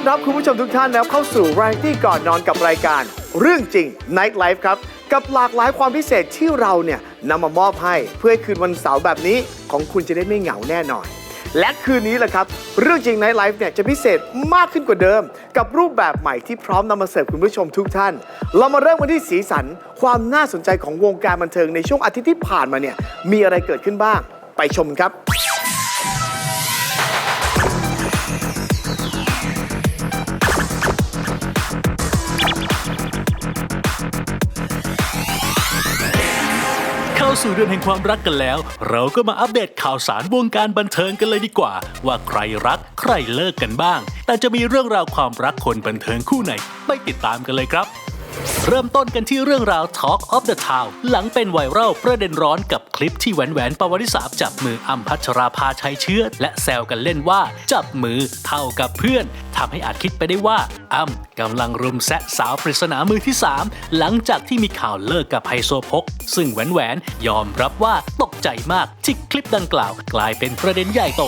อนรับคุณผู้ชมทุกท่านนะครับเข้าสู่ r ายที่ก่อนนอนกับรายการ เรื่องจริง Night Life ครับ กับหลากหลายความพิเศษที่เราเนี่ยนำมามอบให้เพื่อให้คืนวันเสาร์แบบนี้ของคุณจะได้ไม่เหงาแน่นอน และคืนนี้แหละครับ เรื่องจริง Night Life เนี่ยจะพิเศษมากขึ้นกว่าเดิม กับรูปแบบใหม่ที่พร้อมนำมาเสิร์ฟคุณผู้ชมทุกท่าน เรามาเริ่มกันที่สีสัน ความน่าสนใจของวงการบันเทิงในช่วงอาทิตย์ที่ผ่านมาเนี่ยมีอะไรเกิดขึ้นบ้าง ไปชมครับ สู่เดือนแห่งความรักกันแล้ว เราก็มาอัปเดตข่าวสารวงการบันเทิงกันเลยดีกว่า ว่าใครรักใครเลิกกันบ้าง แต่จะมีเรื่องราวความรักคนบันเทิงคู่ไหน ไปติดตามกันเลยครับ เริ่มต้นกันที่เรื่องราว Talk of the Town หลังเป็นไวรัลประเด็นร้อนกับคลิปที่แหวนแหวนปวริสาจับมืออัมพัชราภาชัยเชื้อ และแซวกันเล่นว่า จับมือเท่ากับเพื่อนทำให้อาจคิดไปได้ว่าอัมกำลังรุมแซะสาวปริศนามือที่ 3 หลังจากที่มีข่าวเลิกกับไฮโซพก ซึ่งแหวนแหวนยอมรับว่าตกใจมากที่คลิปดังกล่าว กลายเป็นประเด็นใหญ่โต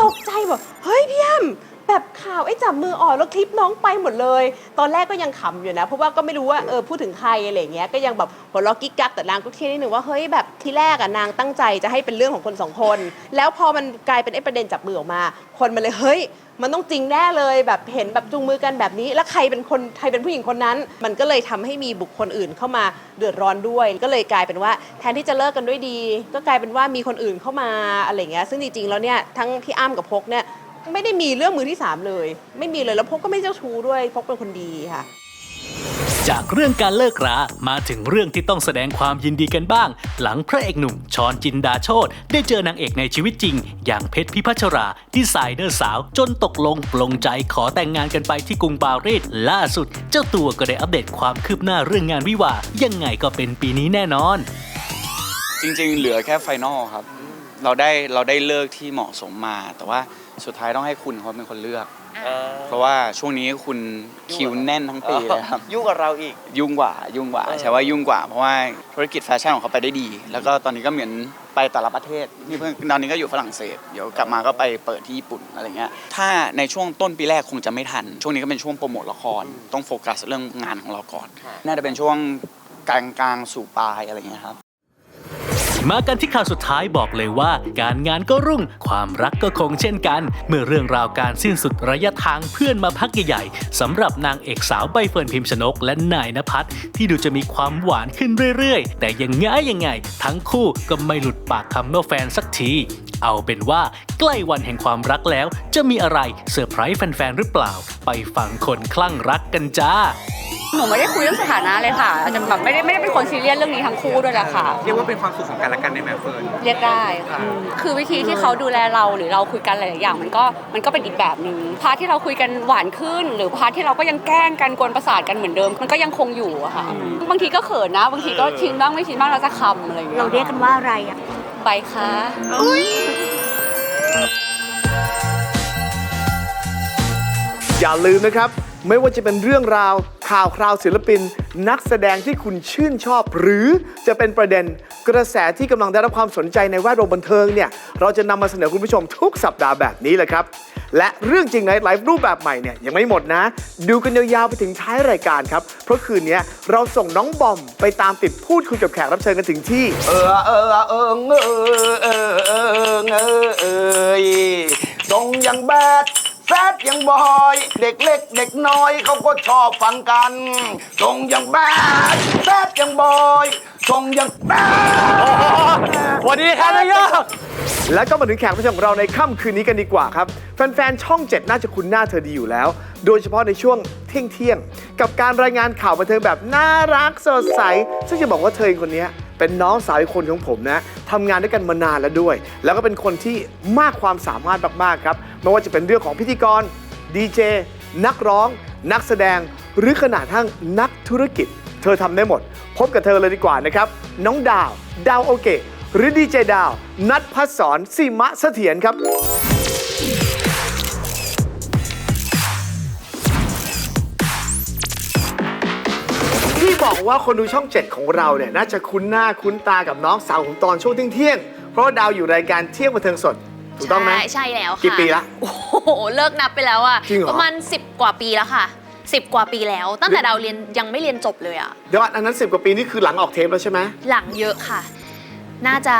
ตกใจแบบเฮ้ยพี่อ้ำ แบบข่าวไอ้จับมืออ่อนแล้วคลิปน้องไปหมดเลย ตอนแรกก็ยังขำอยู่นะ เพราะว่าก็ไม่รู้ว่าเออพูดถึงใครอะไรอย่างเงี้ยก็ยังแบบหัวเราะกิ๊กกักแต่นางก็คิดนิดนึงว่าเฮ้ยแบบทีแรกอะนางตั้งใจจะให้เป็นเรื่องของคนสองคน แล้วพอมันกลายเป็นไอ้ประเด็นจับมือออกมา คนมันเลยเฮ้ย มันต้องจริงแน่เลยแบบเห็นแบบจูงมือกันแบบนี้ แล้วใครเป็นคนใครเป็นผู้หญิงคนนั้น มันก็เลยทำให้มีบุคคลอื่นเข้ามาเดือดร้อนด้วย ก็เลยกลายเป็นว่าแทนที่จะเลิกกันด้วยดี ก็กลายเป็นว่ามีคนอื่นเข้ามาอะไรอย่างเงี้ยซึ่งจริงๆแล้วเนี่ยทั้งพี่อ้ำกับพกเนี่ย ไม่ได้มีเรื่องมือที่สามเลย ไม่มีเลยแล้วพกก็ไม่เจ้าชู้ด้วยพกเป็นคนดีค่ะ จากเรื่องการเลิกรา มาถึงเรื่องที่ต้องแสดงความยินดีกันบ้าง หลังพระเอกหนุ่มชอนจินดาโชตได้เจอนางเอกในชีวิตจริง อย่างเพชรพิพัชราดีไซเนอร์สาว จนตกลงปลงใจขอแต่งงานกันไปที่กรุงปารีสล่าสุด เจ้าตัวก็ได้อัปเดตความคืบหน้าเรื่องงานวิวาห์ยังไงก็เป็นปีนี้แน่นอน จริงๆ เหลือแค่ไฟนอลครับ เราได้เราได้เลิกที่เหมาะสมมาแต่ว่า สุดท้ายต้องให้คุณเขาเป็นคนเลือกเพราะว่าช่วงนี้คุณคิวแน่นทั้งปีเลยครับ ยุ่งกับเราอีก ยุ่งกว่ายุ่งกว่าเออ ใช่ว่ายุ่งกว่าเพราะว่าธุรกิจแฟชั่นของเขาไปได้ดี แล้วก็ตอนนี้ก็เหมือนไปแต่ละประเทศนี่เพิ่งตอนนี้ก็อยู่ฝรั่งเศสเดี๋ยวกลับมาก็ไปเปิดที่ญี่ปุ่นอะไรเงี้ยถ้าในช่วงต้นปีแรกคงจะไม่ทัน ช่วงนี้ก็เป็นช่วงโปรโมทละคร ต้องโฟกัสเรื่องงานของเราก่อน น่าจะเป็นช่วงกลางๆสู่ปลายอะไรเงี้ยครับ มากันที่ข่าวสุดท้ายบอกเลยว่า การงานก็รุ่งความรักก็คงเช่นกัน เมื่อเรื่องราวการสิ้นสุดระยะทางเพื่อนมาพักใหญ่ๆสำหรับนางเอกสาวใบเฟิร์นพิมพ์ชนก และนายนภัสที่ดูจะมีความหวานขึ้นเรื่อยๆ แต่ยังไงยังไง ทั้งคู่ก็ไม่หลุดปากคำว่าแฟนสักทีเอาเป็นว่าใกล้วันแห่งความรักแล้ว จะมีอะไรเซอร์ไพรส์แฟนๆหรือเปล่า ไปฟังคนคลั่งรักกันจ้า หนูไม่ได้คุยเรื่องสถานะเลยค่ะอาจจะแบบไม่ได้ไม่ได้เป็นคนซีเรียสเรื่องนี้ทั้งคู่ด้วยแหละค่ะ เรียกว่าเป็นความสุขของกันและกันได้ไหมเฟิร์นเรียกได้ค่ะ คือวิธีที่เขาดูแลเราหรือเราคุยกันหลายๆอย่างมันก็มันก็เป็นอีกแบบหนึ่งพาร์ทที่เราคุยกันหวานขึ้น หรือพาร์ทที่เราก็ยังแกล้งกันกวนประสาทกันเหมือนเดิม มันก็ยังคงอยู่อะค่ะ บางทีก็เขินนะ บางทีก็ชินบ้างไม่ชินบ้างเราจะคำอะไรอย่างเงี้ยเราเรียกกันว่าอะไรอะใบคะอย่าลืมนะครับ ไม่ว่าจะเป็นเรื่องราว ข่าวคราวศิลปิน นักแสดงที่คุณชื่นชอบ หรือจะเป็นประเด็นกระแสที่กำลังได้รับความสนใจในแวดวงบันเทิงเนี่ยเราจะนำมาเสนอคุณผู้ชมทุกสัปดาห์แบบนี้แหละครับ และเรื่องจริงในไลฟ์รูปแบบใหม่เนี่ยยังไม่หมดนะ ดูกันยาวๆไปถึงท้ายรายการครับ เพราะคืนนี้เราส่งน้องบอมไปตามติดพูดคุยกับแขกรับเชิญกันถึงที่ เออเออเออเงอเออเออเงอเอยทรงยังแบด แซดยังบอย เด็กเล็กเด็กน้อยเขาก็ชอบฟังกันทรงยังแบดแซดยังบอยทรงยังแบดสวัสดีครับนายกและก็มาถึงแขกรับเชิญของเราในค่ำคืนนี้กันดีกว่าครับ แฟนๆ ช่อง 7 น่าจะคุ้นหน้าเธอดีอยู่แล้ว โดยเฉพาะในช่วงเที่ยงๆกับการรายงานข่าวบันเทิงแบบน่ารักสดใส ซึ่งจะบอกว่าเธอคนนี้ เป็นน้องสาวอีกคนของผมนะทำงานด้วยกันมานานแล้วด้วย แล้วก็เป็นคนที่มากความสามารถมากๆครับไม่ว่าจะเป็นเรื่องของพิธีกรดีเจนักร้อง นักแสดงหรือขนาดทั้งนักธุรกิจ เธอทำได้หมด พบกับเธอเลยดีกว่านะครับ น้องดาว ดาวโอเกะหรือดีเจดาว นัทพัฒสอนสีมะเสถียรครับ บอกว่าคนดูช่อง 7 ของเราเนี่ยน่าจะคุ้นหน้าคุ้นตากับน้องสาวผมตอนช่วงเที่ยงๆเพราะว่าดาวอยู่รายการเที่ยงบันเทิงสดถูกต้องไหม ใช่ใช่แล้วค่ะกี่ปีละโอ้โหเลิกนับไปแล้วอะจริงเหรอ ประมาณ10 กว่าปีแล้วค่ะ 10 กว่าปีแล้ว ตั้งแต่เราเรียนยังไม่เรียนจบเลยอะเดี๋ยวก่อนอันนั้น 10 กว่าปีนี่คือหลังออกเทปแล้วใช่ไหมหลังเยอะค่ะ น่าจะ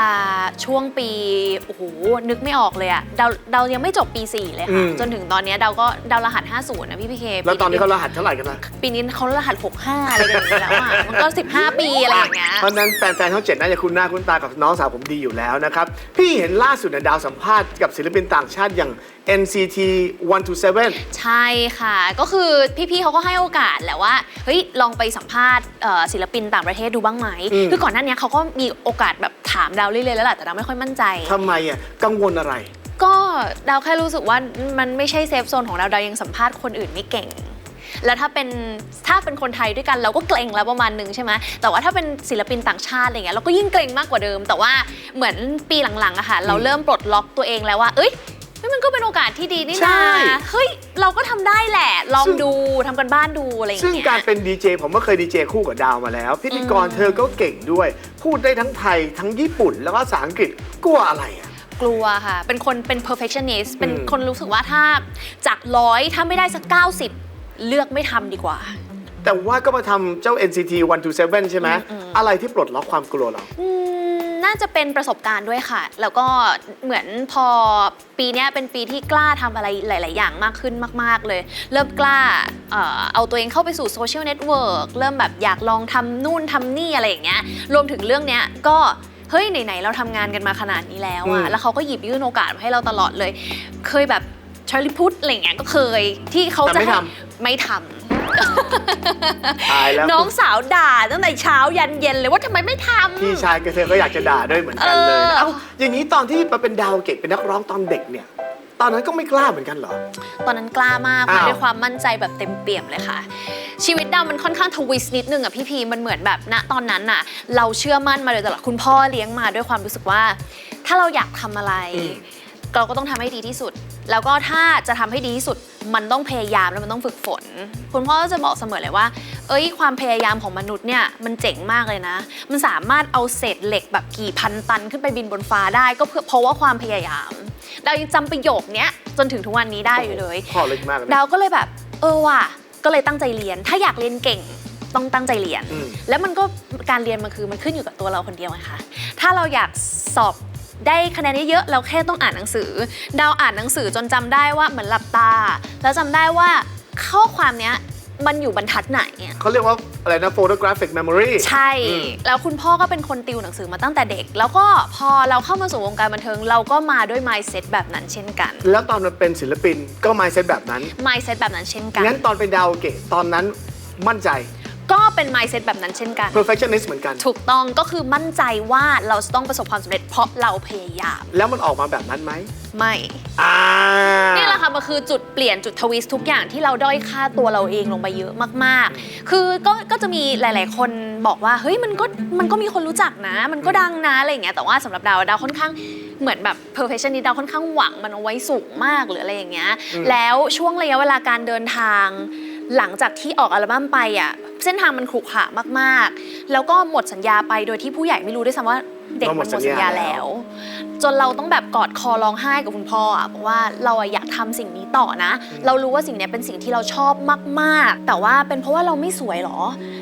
ช่วงปีโอ้โหนึกไม่ออกเลยอะเราเรายังไม่จบปี 4 เลยค่ะจนถึงตอนเนี้ยเราก็เดารหัส 50 นะพี่พีเคแล้วตอนนี้เขารหัสเท่าไหร่กันนะปีนี้เขารหัส 65 อะไรกันอยู่แล้วอะมันก็ 15 ปีอะไรอย่างเงี้ย เพราะฉะนั้นแฟนๆช่องเจ็ดน่าจะคุ้นหน้าคุ้นตากับน้องสาวผมดีอยู่แล้วนะครับ พี่เห็นล่าสุดเนี่ยดาวสัมภาษณ์กับศิลปินต่างชาติอย่าง NCT 127 ใช่ค่ะ ก็คือพี่ๆเขาก็ให้โอกาสแหละว่า เฮ้ย ลองไปสัมภาษณ์เอ่อศิลปินต่างประเทศดูบ้างไหม อืม คือก่อนหน้านี้เขาก็มีโอกาสแบบถามดาวเรื่อยๆแล้วแหละแต่ดาวไม่ค่อยมั่นใจ ทำไมอะกังวลอะไร ก็ดาวแค่รู้สึกว่ามันไม่ใช่เซฟโซนของเราดาวยังสัมภาษณ์คนอื่นไม่เก่ง แล้วถ้าเป็นถ้าเป็นคนไทยด้วยกันเราก็เกรงแล้วประมาณหนึงใช่ไหมแต่ว่าถ้าเป็นศิลปินต่างชาติอะไรเงี้ยเราก็ยิ่งเกรงมากกว่าเดิม แต่ว่าเหมือนปีหลังๆอะค่ะเราเริ่มปลดล็อกตัวเองแล้วว่า เอ้ย เฮ้ยมันก็เป็นโอกาสที่ดีนี่ใช่ นาเฮ้ย เราก็ทำได้แหละ ลองซึ่งดูทำกันบ้านดูอะไรอย่างซึ่งเงี้ย การเป็นดีเจผมก็เคยดีเจคู่กับดาวมาแล้ว พิธีกรเธอก็เก่งด้วย พูดได้ทั้งไทยทั้งญี่ปุ่นแล้วก็ภาษาอังกฤษกลัวอะไรอะ กลัวค่ะ เป็นคนเป็น perfectionist เป็นอืมคนรู้สึกว่าถ้าจากร้อยถ้าไม่ได้สัก 90 เลือกไม่ทำดีกว่า แต่ว่าก็มาทำเจ้า NCT 127 ใช่ไหมอะไรที่ปลดล็อกความกลัวเรา อืม น่าจะเป็นประสบการณ์ด้วยค่ะ แล้วก็เหมือนพอปีเนี้ยเป็นปีที่กล้าทำอะไรหลาย ๆ อย่างมากขึ้นมาก ๆ เลย เริ่มกล้าเอ่อเอาตัวเองเข้าไปสู่โซเชียลเน็ตเวิร์กเริ่มแบบอยากลองทำนู่นทำนี่อะไรอย่างเงี้ย รวมถึงเรื่องเนี้ยก็เฮ้ยไหน ๆ เราทำงานกันมาขนาดนี้แล้วอือะมแล้วเขาก็หยิบยื่นโอกาสมาให้เราตลอดเลย เคยแบบชาร์ลีพุทอะไรอย่างเงี้ยก็เคยที่เขาแต่จะไม่ให้ทไม่ทำ ตายแล้วน้องสาวด่าตั้งแต่เช้ายันเย็นเลยว่าทำไมไม่ทำ พี่ชายกับเธอก็อยากจะด่าด้วยเหมือนกันเลยเออนะเอ้าอย่างนี้ตอนที่มาเป็นดาวเกตเป็นนักร้องตอนเด็กเนี่ย ตอนนั้นก็ไม่กล้าเหมือนกันเหรอ ตอนนั้นกล้ามากอ้าวมาด้วยความมั่นใจแบบเต็มเปี่ยมเลยค่ะ ชีวิตดาวมันค่อนข้างทวิสต์นิดนึงอะพี่พีมันเหมือนแบบณตอนนั้นน่ะ เราเชื่อมั่นมาโดยตลอดคุณพ่อเลี้ยงมาด้วยความรู้สึกว่า ถ้าเราอยากทำอะไร เราก็ต้องทำให้ดีที่สุด แล้วก็ถ้าจะทำให้ดีที่สุด มันต้องพยายามแล้วมันต้องฝึกฝน คุณพ่อก็จะบอกเสมอเลยว่า เอ้ย ความพยายามของมนุษย์เนี่ยมันเจ๋งมากเลยนะ มันสามารถเอาเศษเหล็กแบบกี่พันตันขึ้นไปบินบนฟ้าได้ก็เพื่อเพราะว่าความพยายาม เรายังจำประโยคเนี้ยจนถึงทุกวันนี้ได้อยู่เลยพ่อลึกมากเลยดาวก็เลยแบบเออว่ะก็เลยตั้งใจเรียน ถ้าอยากเรียนเก่งต้องตั้งใจเรียนอืมแล้วมันก็การเรียนมันคือมันขึ้นอยู่กับตัวเราคนเดียวไงคะถ้าเราอยากสอบ ได้คะแนนเยอะๆเราแค่ต้องอ่านหนังสือ ดาวอ่านหนังสือจนจำได้ว่าเหมือนหลับตา แล้วจำได้ว่าข้อความเนี้ยมันอยู่บรรทัดไหนอะเขาเรียกว่าอะไรนะ photographic memory ใช่ แล้วคุณพ่อก็เป็นคนติวหนังสือมาตั้งแต่เด็ก แล้วก็พอเราเข้ามาสู่วงการบันเทิง เราก็มาด้วย mindset แบบนั้นเช่นกัน แล้วตอนมันเป็นศิลปินก็ mindset แบบนั้น mindset แบบนั้นเช่นกัน งั้นตอนเป็นดาวเกตตอนนั้นมั่นใจ ก็เป็น mindset แบบนั้นเช่นกัน perfectionist เหมือนกัน ถูกต้องก็คือมั่นใจว่าเราจะต้องประสบความสำเร็จเพราะเราพยายาม แล้วมันออกมาแบบนั้นไหมไม่อ่านี่แหละค่ะมันคือจุดเปลี่ยนจุดทวิสต์ทุกอย่างที่เราด้อยค่าตัวเราเองลงไปเยอะมากๆ คือก็ก็จะมีหลาย ๆ คนบอกว่าเฮ้ยมันก็มันก็มีคนรู้จักนะ มันก็ดังนะอะไรอย่างเงี้ยแต่ว่าสำหรับดาวดาวค่อนข้างเหมือนแบบ perfectionist ดาวค่อนข้างหวังมันเอาไว้สูงมากหรืออะไรอย่างเงี้ยแล้วช่วงระยะเวลาการเดินทาง หลังจากที่ออกอัลบั้มไปอะ เส้นทางมันขรุขระมากๆ แล้วก็หมดสัญญาไปโดยที่ผู้ใหญ่ไม่รู้ด้วยซ้ำว่าเด็กมันหมดสัญญาแล้ว จนเราต้องแบบกอดคอร้องไห้กับคุณพ่ออะเพราะว่าเราอะอยากทำสิ่งนี้ต่อนะ เรารู้ว่าสิ่งเนี้ยเป็นสิ่งที่เราชอบมากๆ แต่ว่าเป็นเพราะว่าเราไม่สวยเหรอ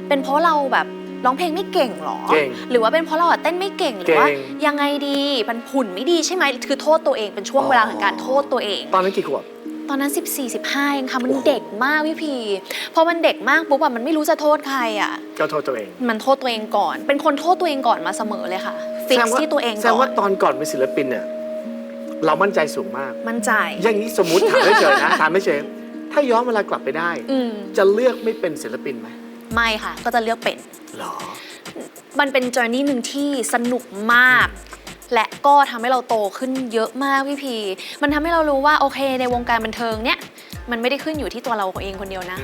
เป็นเพราะเราแบบร้องเพลงไม่เก่งเหรอ เก่งหรือว่าเป็นเพราะเราอะเต้นไม่เก่งหรือว่า เก่ง ยังไงดีมันหุ่นไม่ดีใช่ไหมคือโทษตัวเองเป็นช่วงเวลาของการโทษตัวเอง ตอนนั้นกี่ขวบ ตอนนั้น 14 15เองค่ะ มันเด็กมากพี่พีพอมันเด็กมากปุ๊บอะมันไม่รู้จะโทษใครอะก็โทษตัวเอง มันโทษตัวเองก่อน เป็นคนโทษตัวเองก่อนมาเสมอเลยค่ะฟิกแสดงที่ตัวเองแสดก่งอว่านตอนก่อนเป็นศิลปินเนี่ยเรามั่นใจสูงมาก มั่นใจ อย่างนี้สมมติถามไม่เฉยนะถามไม่เฉยถ้าย้อนเวลากลับไปได้อืมจะเลือกไม่เป็นศิลปินไหม ไม่ค่ะ ก็จะเลือกเป็นหรอ มันเป็นจอร์นี่หนึ่งที่สนุกมาก และก็ทำให้เราโตขึ้นเยอะมากพี่พี มันทำให้เรารู้ว่าโอเค ในวงการบันเทิงเนี่ยมันไม่ได้ขึ้นอยู่ที่ตัวเราเองคนเดียวนะ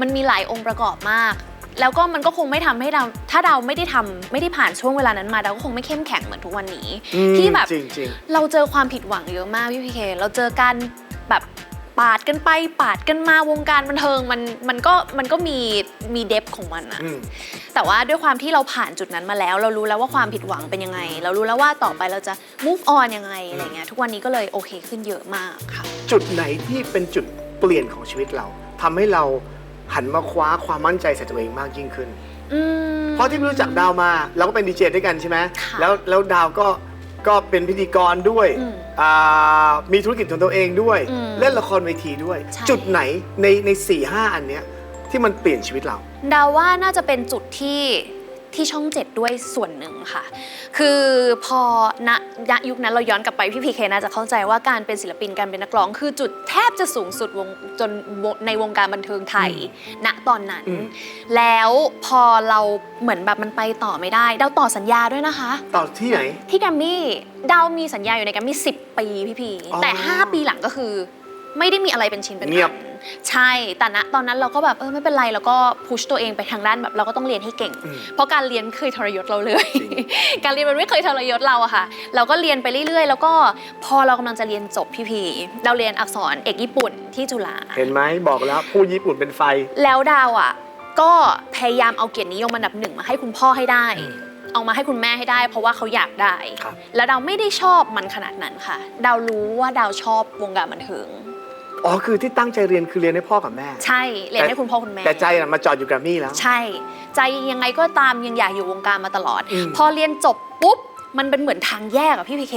มันมีหลายองค์ประกอบมาก แล้วก็มันก็คงไม่ทำให้เรา ถ้าเราไม่ได้ทำไม่ได้ผ่านช่วงเวลานั้นมาเราก็คงไม่เข้มแข็งเหมือนทุกวันนี้อืมที่แบบจริงเราเจอความผิดหวังเยอะมากพี่พีเค เราเจอการแบบ ปาดกันไปปาดกันมาวงการบันเทิงมันมันก็มันก็มีมีเดฟของมันอะอืมแต่ว่าด้วยความที่เราผ่านจุดนั้นมาแล้ว เรารู้แล้วว่าความผิดหวังเป็นยังไง เรารู้แล้วว่าต่อไปเราจะ move on ยังไงอะไรเงี้ยทุกวันนี้ก็เลยโอเคขึ้นเยอะมากค่ะ จุดไหนที่เป็นจุดเปลี่ยนของชีวิตเราทำให้เราหันมาคว้าความมั่นใจใส่ตัวเองมากยิ่งขึ้น อืม เพราะที่รู้จักดาวมาเราก็เป็นดีเจด้วยกันใช่ไหมค่ะ แล้วแล้วดาวก็ ก็เป็นพิธีกรด้วยอืมอ่ามีธุรกิจของตัวเองด้วย อืมเล่นละครเวทีด้วย ใช่ จุดไหนในในสี่ห้าอันเนี้ยที่มันเปลี่ยนชีวิตเรา ดาวว่าน่าจะเป็นจุดที่ ที่ช่องเจ็ดด้วยส่วนหนึ่งค่ะ คือพอณณยุคนั้นเราย้อนกลับไปพี่พีเคน่าจะเข้าใจว่าการเป็นศิลปินการเป็นนักร้องคือจุดแทบจะสูงสุดวงจนวงในวงการบันเทิงไทย ณตอนนั้นอืมแล้วพอเราเหมือนแบบมันไปต่อไม่ได้ดาวต่อสัญญาด้วยนะคะ ต่อที่ไหน ที่แกรมมี่ดาวมีสัญญาอยู่ในแกรมมี่10 ปีพี่พีอ๋อแต่ 5 ปีหลังก็คือ ไม่ได้มีอะไรเป็นชิ้นเป็นเงียบอัน ใช่แต่ณตอนนั้นเราก็แบบเออไม่เป็นไรเราก็พุชตัวเองไปทางด้านแบบเราก็ต้องเรียนให้เก่งอืมเพราะการเรียนไม่เคยทรยศเราเลย การเรียนมันไม่เคยทรยศเราอะค่ะ เราก็เรียนไปเรื่อยๆ แล้วก็พอเรากำลังจะเรียนจบพี่พีเราเรียนอักษรเอกญี่ปุ่นที่จุฬาเห็นไหมบอกแล้วพูดญี่ปุ่นเป็นไฟ แล้วดาวอะก็พยายามเอาเกียรตินิยมอันดับหนึ่งมาให้คุณพ่อให้ได้เอามาให้คุณแม่ให้ได้ เพราะว่าเขาอยากได้ครับแล้วดาวไม่ได้ชอบมันขนาดนั้นค่ะ ดาวรู้ว่าดาวชอบวงการบันเทิง อ๋อคือที่ตั้งใจเรียนคือเรียนให้พ่อกับแม่ ใช่เรียนให้คุณพ่อคุณแม่ แต่ใจน่ะมาจอดอยู่แกรมมี่แล้ว ใช่ ใจยังไงก็ตามยังอยากอยู่วงการมาตลอดอืมพอเรียนจบปุ๊บ มันเป็นเหมือนทางแยกอะพี่พีเค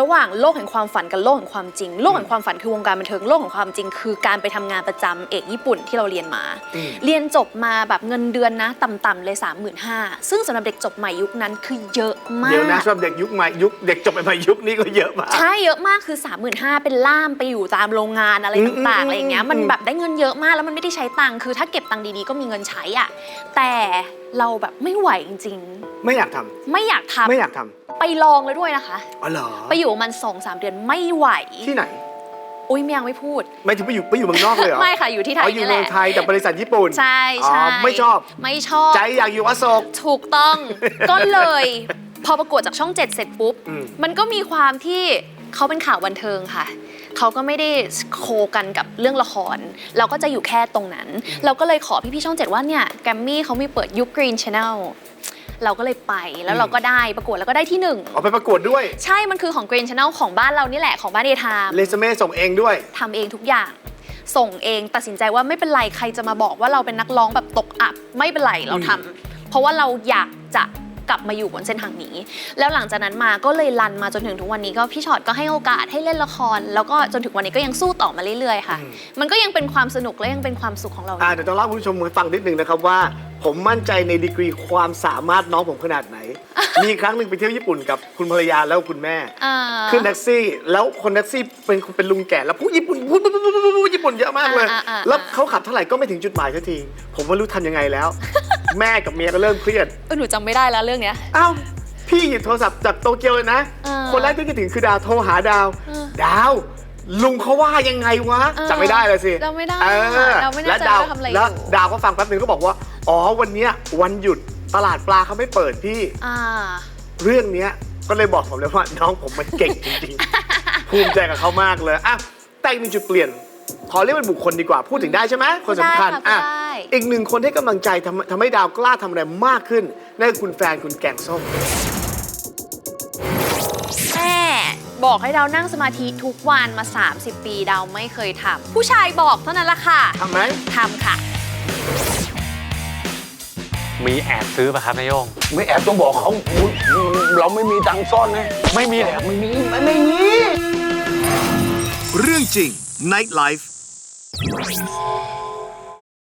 ระหว่างโลกแห่งความฝันกับโลกแห่งความจริง โลกแห่งความฝันคือวงการบันเทิงโลกแห่งความจริง คือการไปทำงานประจำเอกญี่ปุ่นที่เราเรียนมาอืมเรียนจบมาแบบเงินเดือนนะ ต่ำๆเลย 35,000ซึ่งสำหรับเด็กจบใหม่ยุคนั้นคือเยอะมาก เดี๋ยวนะสำหรับเด็กยุคใหม่ยุคเด็กจบใหม่ยุคนี้ก็เยอะมาก ใช่เยอะมากคือ 35,000เป็นล่ามไปอยู่ตามโรงงานอะไรอืมต่างๆอืมอะไรอย่างเงี้ยมันอืมแบบได้เงินเยอะมากแล้วมันไม่ได้ใช้ตังค์คือถ้าเก็บตังค์ดีๆก็มีเงินใช้อะแต่ เราแบบไม่ไหวจริง ไม่อยากทำๆ ไม่อยากทำไม่อยากทำไปลองเลยด้วยนะคะ อ๋อเหรอไปอยู่ประมันสองสามเดือนไม่ไหว ที่ไหน อุ้ยไม่ยังไม่พูด ไม่ถึงไปอยู่ไปอยู่เมืองนอกเลยเหรอไม่ค่ะอยู่ที่ไทอ๋ยออยู่นี่แหเมืองละไทยแต่บริษัทญี่ปุ่นใช่ใช่อ๋อไม่ชอบ ไม่ชอบ ใจอยากอยู่อโศก ถูกต้อง ก็เลย พอประกวดจากช่องเจ็ดเสร็จปุ๊บ อืมมันก็มีความที่ เขาเป็นข่าวบันเทิงค่ะ เขาก็ไม่ได้โคกันกับเรื่องละคร เราก็จะอยู่แค่ตรงนั้น เราก็เลยขอพี่ๆช่องเจ็ดว่าเนี่ยแกรมมี่เขามีเปิดยุคกรีนช n แนลเราก็เลยไปแล้วเราก็ได้ประกวดแล้วก็ได้ที่หนึ่งเอาไปประกวดด้วย ใช่มันคือของ Green Channel ของบ้านเรานี่แหละของบ้านเอทามเรซูเม่ส่งเองด้วย ทำเองทุกอย่าง ส่งเองตัดสินใจว่าไม่เป็นไรใครจะมาบอกว่าเราเป็นนักร้องแบบตกอับ ไม่เป็นไรเราทำเพราะว่าเราอยากจะ กลับมาอยู่บนเส้นทางนี้ แล้วหลังจากนั้นมาก็เลยรันมาจนถึงทุกวันนี้ก็พี่ช็อตก็ให้โอกาสให้เล่นละคร แล้วก็จนถึงวันนี้ก็ยังสู้ต่อมาเรื่อยๆค่ะ มันก็ยังเป็นความสนุกและยังเป็นความสุขของเราอยู่ อ่าเดี๋ยวต้องเล่าให้คุณผู้ชมฟังนิดนึงนะครับว่าผมมั่นใจในดีกรีความสามารถน้องผมขนาดไหน มีครั้งหนึ่งไปเที่ยวญี่ปุ่นกับคุณภรรยาแล้วคุณแม่ อ่า ขึ้นแท็กซี่ แล้วคนแท็กซี่เป็นเป็นลุงแก่แล้วพูดญี่ปุ่นพูดพูดพูดพูดพูดญี่ปุ่นเยอะมากเลย อ่าอ่าอ่า แล้วเขาขับเท่าไหร่ก็ไม่ถึงจุดหมายสักที ผมไม่รู้ทำยังไงแล้ว แม่กับเมียก็เริ่มเครียด เออหนูจำไม่ได้แล้วเรื่องเนี้ยเอ้าพี่หยิบโทรศัพท์จากโตเกียวเลยนะเออคนแรกที่คิดถึงคือดาวโทรหาดาวเออดาว ลุงเขาว่ายังไงวะเออจำไม่ได้เลยสิจำไม่ได้ออเราไม่แน่แล้วใจดาวว่าทำอะไรอยู่ แล้วดาวก็ฟังแป๊บนึงก็บอกว่า อ๋อวันเนี้ยวันหยุดตลาดปลาเขาไม่เปิดพี่ อ่า เรื่องเนี้ยก็เลยบอกผมเลยว่าน้องผมมันเก่งจริงๆ ภูมิใจกับเขามากเลยอะแต่อีกหนึ่งจุดเปลี่ยน ขอเรียกเป็นบุคคลดีกว่าพูดถึงได้ใช่ไหมคนสำคัญได้ค่ะอะได้ อีกหนึ่งคนให้กำลังใจทำทำให้ดาวกล้าทำอะไรมากขึ้นนั่นคือคุณแฟนคุณแกงส้ม แม่บอกให้เรานั่งสมาธิทุกวันมา 30 ปีเราไม่เคยทำผู้ชายบอกเท่านั้นละค่ะทำไหม ทำค่ะ มีแอบซื้อป่ะครับนายโยง ไม่แอบต้องบอกเขาอุ๊ยเราไม่มีตังค์ซ่อนนะไม่มีเลยครับ ไม่มีไม่ไม่มี เรื่องจริง Night Life